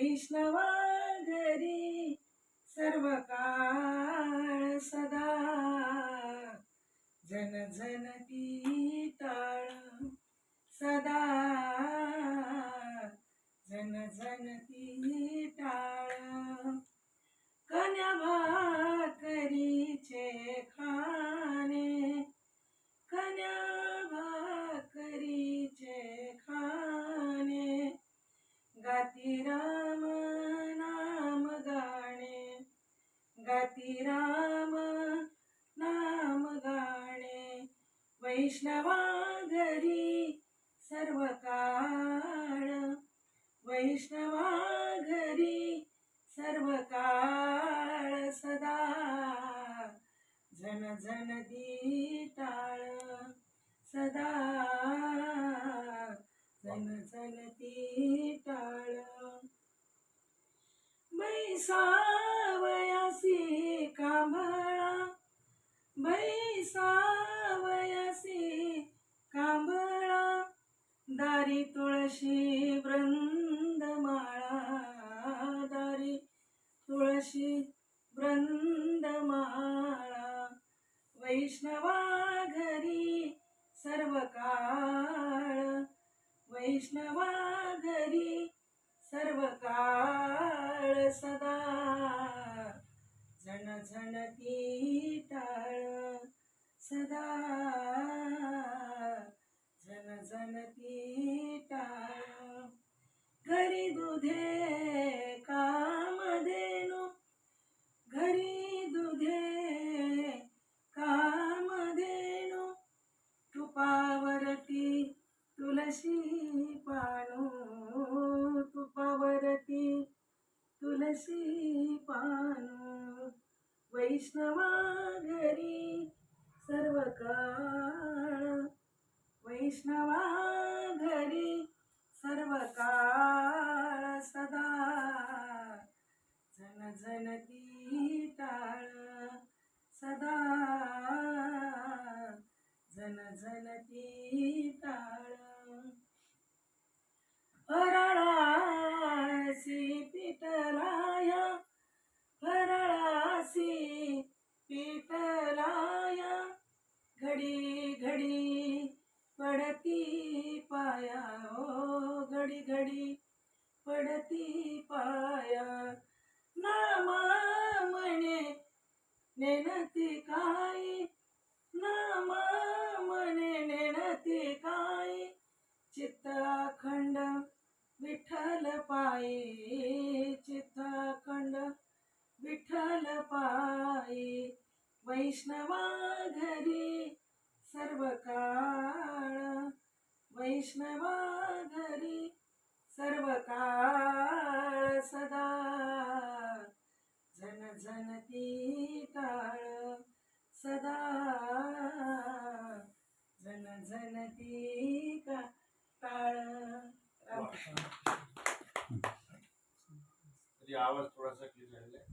वैष्णवा घरी सर्व काळ सदा. जन जनती वैष्णवा घरी सर्व काळ वैष्णवा घरी सर्व काळ सदा. झन झन दी टाळ सदा. झन झन ती मैसा तुळशी वृंदमाळा दारी तुळशी वृंदमाळा वैष्णवा घरी सर्व काळ वैष्णवा घरी सर्व काळ सदा झण झण ती टाळ सदा झण झण ती दुधे कामधेनु घरी दुधे कामधेनु तुपावरती तुलसी पाणू तुपावरती तुलसी पाणू वैष्णवा घरी पडती पाया ओ घडी घडी पडती पाया. नामा म्हणे नेनती काय? नामा म्हणे नेनती काय? चित्ताखंड विठ्ठल पायी चित्ताखंड विठ्ठल पायी. वैष्णवा घरी सर्व का वैष्णवा घरी सर्व काळ सदा झण झण ती टाळ सदा झण झण ती का टाळ तरी आवाज थोडासा क्लिअर झालेला आहे.